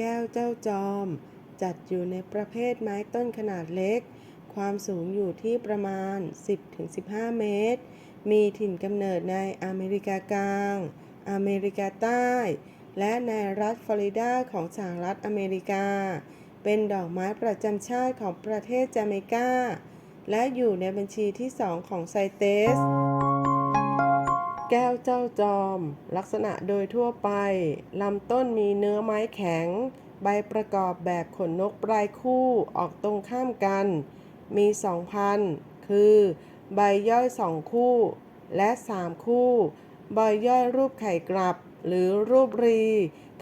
แก้วเจอม จัดอยู่ในประเภทไม้ต้นขนาดเล็ก ความสูงอยู่ที่ประมาณ 10-15 เมตร มีถิ่นกำเนิดในอเมริกากลาง อเมริกาใต้ และในรัฐฟลอริดาของสหรัฐอเมริกา เป็นดอกไม้ประจำชาติของประเทศจาเมกา และอยู่ในบัญชีที่2ของไซเตส แก้วเจ้าจอม ลักษณะโดยทั่วไป ลำต้นมีเนื้อไม้แข็ง ใบประกอบแบบขนนกปลายคู่ออกตรงข้ามกัน มีสองพันคือ ใบย่อยสองคู่ และสามคู่ ใบย่อยรูปไข่กลับ หรือรูปรี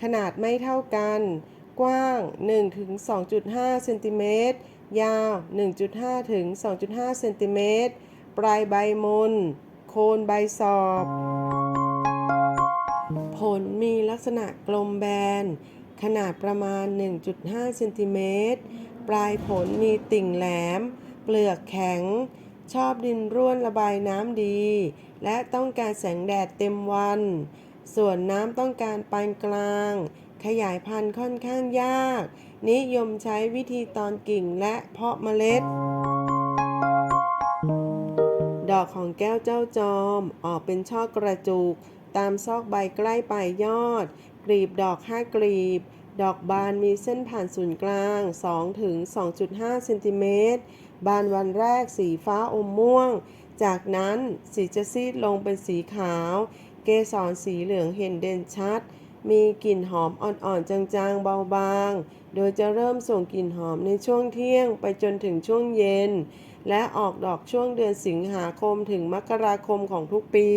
ขนาดไม่เท่ากัน กว้าง 1-2.5เซนติเมตรยาว 1.5 ถึง 2.5 เซนติเมตร ปลายใบมน โคนใบสอบ ผลมีลักษณะกลมแบน ขนาดประมาณ 1.5เซนติเมตร ปลายผลมีติ่งแหลม เปลือกแข็ง ชอบดินร่วนระบายน้ำดี และต้องการแสงแดดเต็มวัน ส่วนน้ำต้องการปานกลาง ขยายพันธุ์ค่อนข้างยาก นิยมใช้วิธีตอนกิ่งและเพาะเมล็ด ดอกของแก้วเจ้าจอม ออกเป็นช่อกระจุก ตามซอกใบใกล้ปลายยอด กลีบดอก5กลีบ ดอกบานมีเส้นผ่านศูนย์กลาง 2 ถึง 2.5เซนติเมตร บานวันแรกสีฟ้าอมม่วง จากนั้นสีจะซีดลงเป็นสีขาว เกสรสีเหลืองเห็นเด่นชัด มีกลิ่นหอมอ่อนๆ จางๆ เบาๆ โดยจะเริ่มส่งกลิ่นหอมในช่วงเที่ยงไปจนถึงช่วงเย็น และออกดอกช่วงเดือนสิงหาคมถึงมกราคมของทุกปี